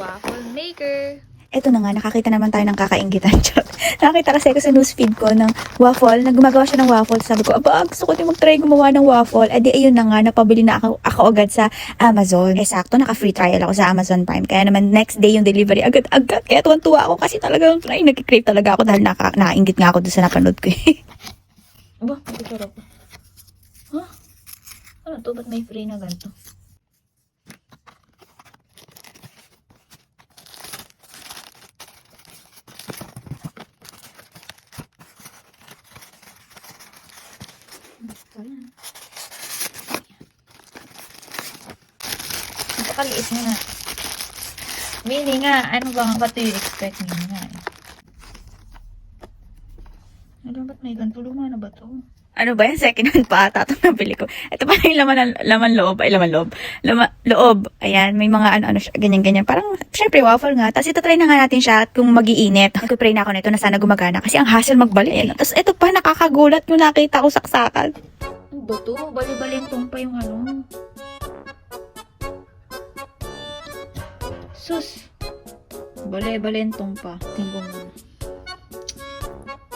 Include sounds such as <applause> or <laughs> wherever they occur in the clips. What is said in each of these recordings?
waffle maker. Eto na nga, nakakita naman tayo ng kakaingitan. <laughs> Charot. nakakita kasi ako sa newsfeed ko ng waffle, na gumagawa siya ng waffle. Sabi ko, aba, gusto ko din mag-try gumawa ng waffle. Eh di, ayun na nga, napabili na ako, ako agad sa Amazon. Eh, sakto, naka-free trial ako sa Amazon Prime. Kaya naman, next day yung delivery, agad-agad. Kaya tuwan-tuwa ako kasi talagang, ay, nag-crave talaga ako dahil naka, nakaingit nga ako doon sa napanood ko. eh. Aba, masarap. Ha? Ano to? Ba't may free na ganito? Napakaliit mo na. Mini nga, ano ba nga ba ito yung expect mini nga eh? Ano ba't may ganito? Luma na ba to? ano ba yan? Second hand pa ata itong <laughs> nabili ko. Ito pa yung laman, laman loob. Ay, laman loob. Lama, loob. Ayan, may mga ano-ano siya, ganyan-ganyan. Parang, syempre, waffle nga. Tapos ito try na nga natin siya at kung magiinit. Nagpipray na ako nito na sana gumagana kasi ang hassle magbalik. Ayan. Tapos ito pa, nakakagulat yung nakita ko saksakan. Ano ba to? Bali-balintong pa yung ano. Sus. Bali-balintong pa. Tingko mo.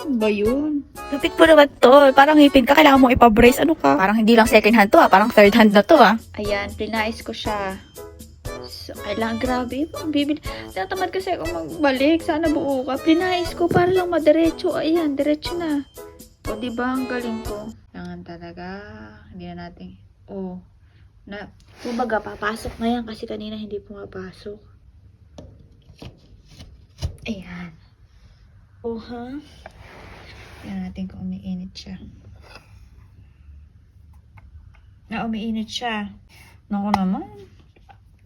Ano ba yun? Lupit po naman to. Parang ngipin ka, kailangan mo ipabrace. Ano ka? Parang hindi lang second hand to ah. Parang third hand na to ah. Ayan, plinais ko siya. So, kailangan, grabe. Bibili. Tinatamad kasi ako magbalik. Sana buo ka. Plinais ko para lang madiretso. Ayan, diretso na. O, di ba ang galing ko? Kailangan talaga. Hindi na natin. O. Na, kumbaga, papasok na yan kasi kanina hindi pumapasok. Ayan. O, ha? Tingnan natin kung umiinit siya. Na umiinit siya. Naku naman.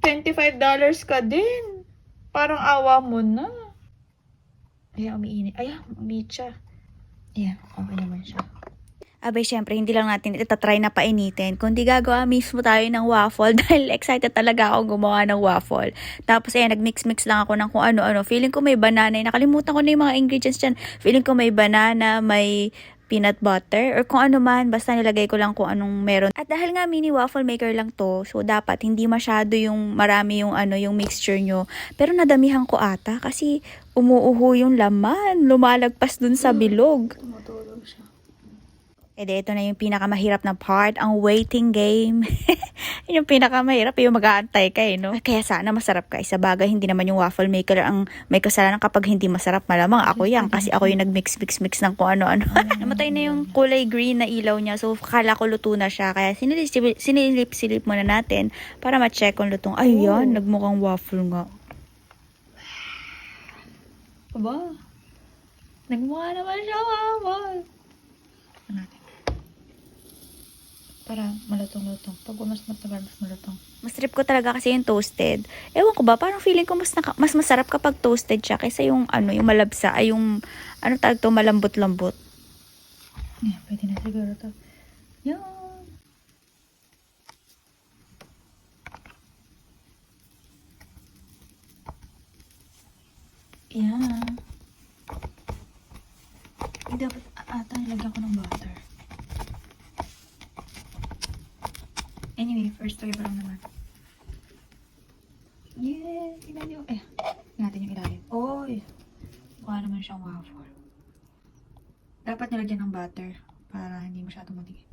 $25 ka din. Parang awa mo na. Ayan, umiinit. Ayan, umiinit siya. Ayan, okay naman siya. Abay, syempre, hindi lang natin itatry na painitin. Kundi gagawa mismo tayo ng waffle <laughs> dahil excited talaga ako gumawa ng waffle. Tapos, ayan, nag-mix-mix lang ako ng kung ano-ano. Feeling ko may banana. Nakalimutan ko na yung mga ingredients dyan. Feeling ko may banana, may peanut butter, or kung ano man, basta nilagay ko lang kung anong meron. At dahil nga mini waffle maker lang to, so dapat hindi masyado yung marami yung ano, yung mixture nyo. Pero nadamihan ko ata kasi umuuho yung laman, lumalagpas dun sa bilog. E di, ito na yung pinakamahirap na part, ang waiting game. <laughs> Yun yung pinakamahirap, yung mag-aantay ka eh, no? Kaya sana masarap ka. Isa bagay, hindi naman yung waffle maker ang may kasalanan kapag hindi masarap. Malamang ako yan, kasi ako yung nag-mix-mix-mix ng kung ano-ano. <laughs> Namatay na yung kulay green na ilaw niya, so kala ko luto na siya. Kaya sinilip- sinilip-silip muna natin para ma-check kung lutong. Ay, yan, nagmukhang waffle nga. Aba. Nagmukha naman siya, wawa. Ano natin? Para malutong-lutong. Pag mas matagal, mas malutong. Mas trip ko talaga kasi yung toasted. Ewan ko ba, parang feeling ko mas, naka- mas masarap kapag toasted siya kaysa yung ano, yung malabsa, ay yung, ano tawag to, malambot-lambot. Yan, pwede na siguro to. Yan. Yan. Eh, dapat ata nilagyan ko ng butter. Anyway, first pa lang naman. Tingnan nyo. Eh, natin yung ilalim. Oy! Mukha naman siyang waffle. Dapat nilagyan ng butter para hindi masyadong matigay.